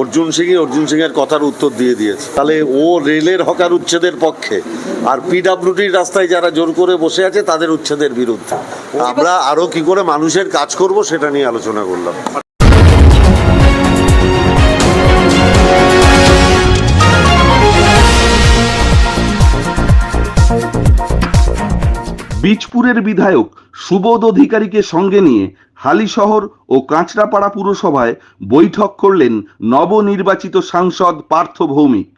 অর্জুন সিংই অর্জুন সিং এর কথার উত্তর দিয়ে দিয়েছে। তাহলে ও রেলের হকার উচ্ছেদের পক্ষে আর পিডাব্লিউডির রাস্তায় যারা জোর করে বসে আছে, তাদের উচ্ছেদের বিরুদ্ধে। আমরা আরও কি করে মানুষের কাজ করব সেটা নিয়ে আলোচনা করলাম। বীজপুরের বিধায়ক সুবোধ অধিকারীকে সঙ্গে নিয়ে হালিশহর ও কাঁচরাপাড়া পুরসভায় বৈঠক করলেন নবনির্বাচিত সাংসদ পার্থ ভৌমিক।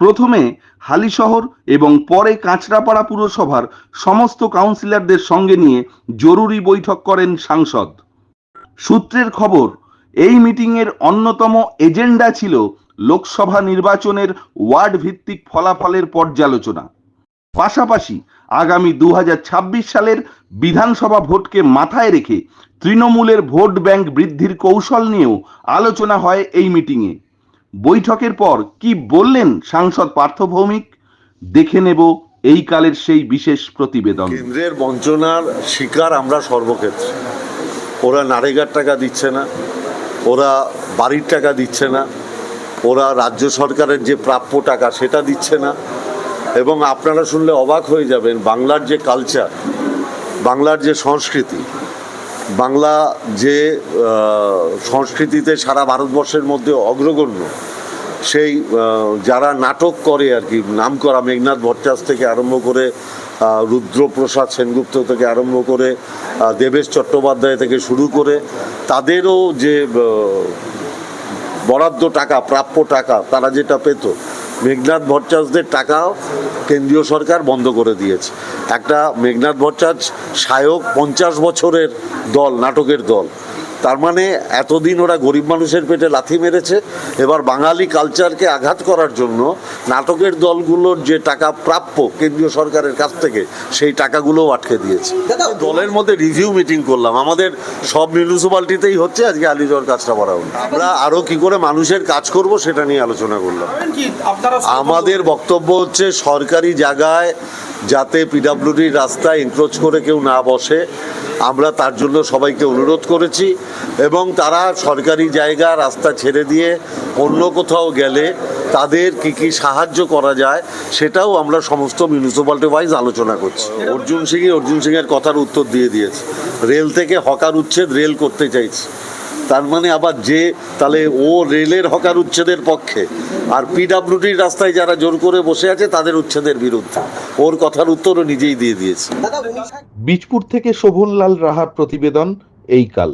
প্রথমে হালিশহর এবং পরে কাঁচরাপাড়া পুরসভার সমস্ত কাউন্সিলরদের সঙ্গে নিয়ে জরুরি বৈঠক করেন সাংসদ। সূত্রের খবর, এই মিটিংয়ের অন্যতম এজেন্ডা ছিল লোকসভা নির্বাচনের ওয়ার্ড ভিত্তিক ফলাফলের পর্যালোচনা। পাশাপাশি আগামী দু হাজার ছাব্বিশ সালের বিধানসভা ভোটকে মাথায় রেখে তৃণমূলের ভোট ব্যাংক বৃদ্ধির কৌশল নিয়েও আলোচনা হয় এই মিটিংয়ে। বৈঠকের পর কি বললেন সাংসদ পার্থ ভৌমিক? দেখে নেব এই কালের সেই বিশেষ প্রতিবেদন। কেন্দ্রের বঞ্চনার শিকার আমরা সর্বক্ষেত্রে। ওরা নারেগার টাকা দিচ্ছে না, ওরা বাড়ির টাকা দিচ্ছে না, ওরা রাজ্য সরকারের যে প্রাপ্য টাকা সেটা দিচ্ছে না। এবং আপনারা শুনলে অবাক হয়ে যাবেন, বাংলার যে কালচার বাংলার যে সংস্কৃতি, বাংলা যে সংস্কৃতিতে সারা ভারতবর্ষের মধ্যে অগ্রগণ্য, সেই যারা নাটক করে আর কি নাম করা মেঘনাথ ভট্টাস থেকে আরম্ভ করে রুদ্রপ্রসাদ সেনগুপ্ত থেকে আরম্ভ করে দেবেশ চট্টোপাধ্যায় থেকে শুরু করে, তাদেরও যে বরাদ্দ টাকা, প্রাপ্য টাকা তারা যেটা পেত মেঘনাথ ভট্টাচার্যদের টাকাও কেন্দ্রীয় সরকার বন্ধ করে দিয়েছে। একটা মেঘনাথ ভট্টাচার্য সায়ক পঞ্চাশ বছরের দল, নাটকের দল। তার মানে এতদিন ওরা গরিব মানুষের পেটে লাথি মেরেছে এবার বাঙালি কালচারকে আঘাত করার জন্য নাটকের দলগুলোর যে টাকা প্রাপ্য কেন্দ্রীয় সরকারের কাছ থেকে সেই টাকাগুলোও আটকে দিয়েছে। দলের মধ্যে রিভিউ মিটিং করলাম। আমাদের সব মিউনিসিপালিটিতেই হচ্ছে আজকে আলিজর কাজটা করা হলো। আমরা আরও কি করে মানুষের কাজ করব সেটা নিয়ে আলোচনা করলাম। আমাদের বক্তব্য হচ্ছে সরকারি জায়গায় যাতে পিডাব্লিউডির রাস্তায় এনক্রোচ করে কেউ না বসে আমরা তার জন্য সবাইকে অনুরোধ করেছি এবং তারা সরকারি জায়গা রাস্তা ছেড়ে দিয়ে অন্য কোথাও গেলে তাদের কি কি সাহায্য করা যায় সেটাও আমরা সমস্ত মিউনিসিপ্যালিটি ওয়াইজ আলোচনা করছি। অর্জুন সিংই অর্জুন সিংয়ের কথার উত্তর দিয়ে দিয়েছে। রেল থেকে হকার উচ্ছেদ রেল করতে চাইছে। তার মানে আবার যে, তাহলে ও রেলের হকার উচ্ছেদের পক্ষে, আর পিডাব্লিউডির রাস্তায় যারা জোর করে বসে আছে, তাদের উচ্ছেদের বিরুদ্ধে। ওর কথার উত্তরও নিজেই দিয়ে দিয়েছে। বীজপুর থেকে শোভনলাল রাহার প্রতিবেদন, এই কাল।